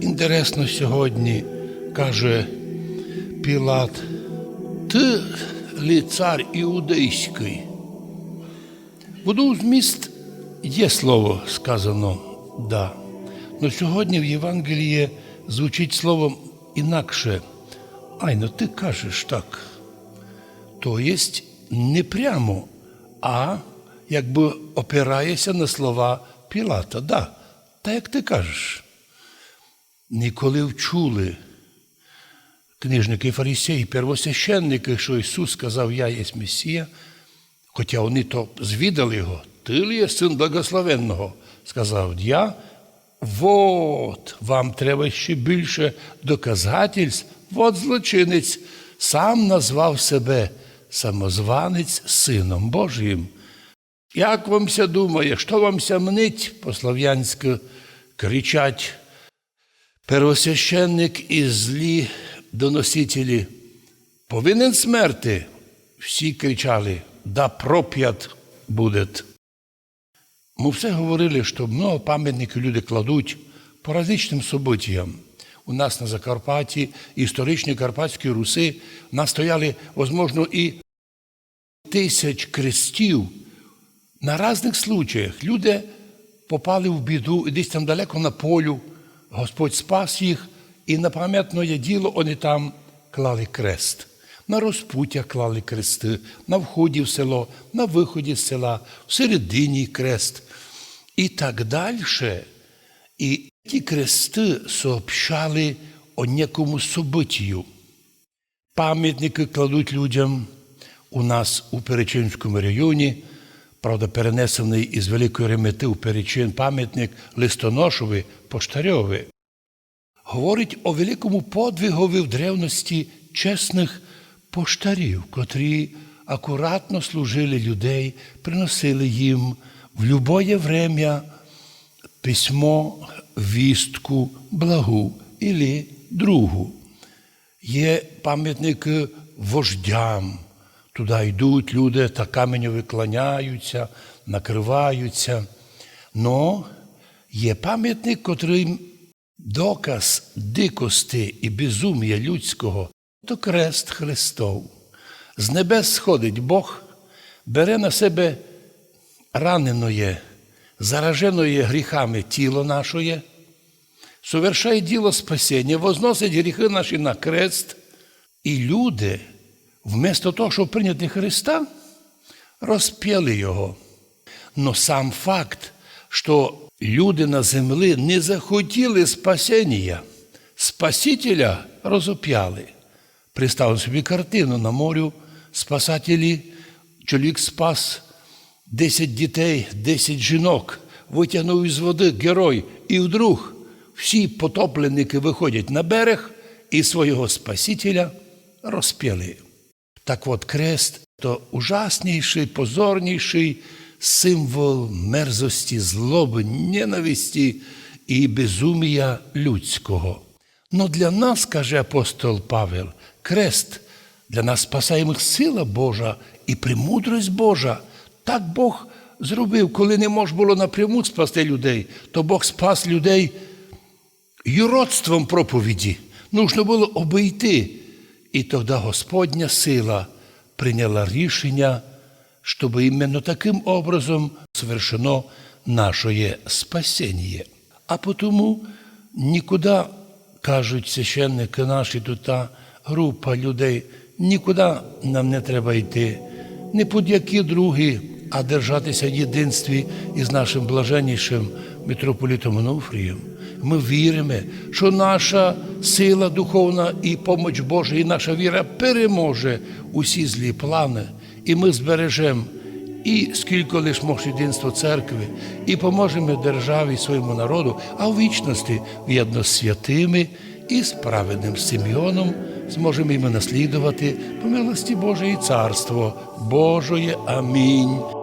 Інтересно сьогодні, каже Пілат, ти лі цар іудейський? В з міст є слово сказано да. Но сьогодні в Євангелії звучить словом інакше. Ай, ну ти кажеш так. То єсть не прямо, а якби опирається на слова Пілата. Да, та як ти кажеш. Ніколи вчули книжники фарисеї, первосвященники, що Ісус сказав, Я є Месія, хоча вони то звідали його, ти ли є син благословенного, сказав я. Вот, вам треба ще більше доказательств. Вот злочинець сам назвав себе самозванець Сином Божим. Як вам ся думає, що вам ся мнить, по-слов'янськи кричать первосвященник і злі доносителі, повинен смерти. Всі кричали, да проп'ят буде. Ми все говорили, що много пам'ятників люди кладуть по различним событиям. У нас на Закарпатті, історичні Карпатські Руси, у нас стояли, можливо, і тисяч крестів на різних случаях. Люди попали в біду, і десь там далеко на полю, Господь спас їх, і на пам'ятне діло вони там клали крест. На розпуття клали крести, на вході в село, на виході з села, в середині крест. І так далі. І ті крести сообщали о некому событию. Пам'ятники кладуть людям у нас у Перечинському районі, правда, перенесений із Великої Ремети у Перечин пам'ятник Листоношові Поштарьові. Говорить о великому подвигові в древності чесних поштарів, котрі акуратно служили людей, приносили їм в любое время письмо, вістку, благу или другу. Є пам'ятники вождям. Туди йдуть люди та каменю виклоняються, накриваються. Но є пам'ятник, котрий доказ дикости і безум'я людського, то крест Христов. З небес сходить Бог, бере на себе раненоє, зараженоє гріхами тіло нашоє, совершає діло спасіння, возносить гріхи наші на крест, і люди, вместо того, щоб прийняти Христа, розп'яли Його. Но сам факт, що люди на землі не захотіли спасіння, Спасителя розоп'яли. Представив собі картину на морю, спасателі, чоловік спас 10 дітей, 10 жінок, витягнув із води герой, і вдруг всі потопленники виходять на берег і свого Спасителя розп'яли. Так от крест то ужасніший, позорніший символ мерзості, злоби, ненависті і безумія людського. Но для нас, каже апостол Павел, крест для нас спасаємих сила Божа і премудрость Божа. Так Бог зробив, коли не можна було напряму спасти людей, то Бог спас людей юродством проповіді. Нужно було обійти. І тоді Господня сила прийняла рішення, щоб іменно таким образом совершено наше спасіння. А тому нікуди, кажуть священники наші, тут та група людей, нікуди нам не треба йти, не під які другі, а держатися в єдинстві із нашим блаженнішим митрополітом Онуфрієм. Ми віримо, що наша сила духовна і поміч Божа, і наша віра переможе усі злі плани, і ми збережемо і скільки лиш єдинство церкви, і поможемо державі і своєму народу, а в вічності в'єдно з святими і з праведним Симеоном зможемо іми наслідувати по милості Божої Царство Божої. Амінь.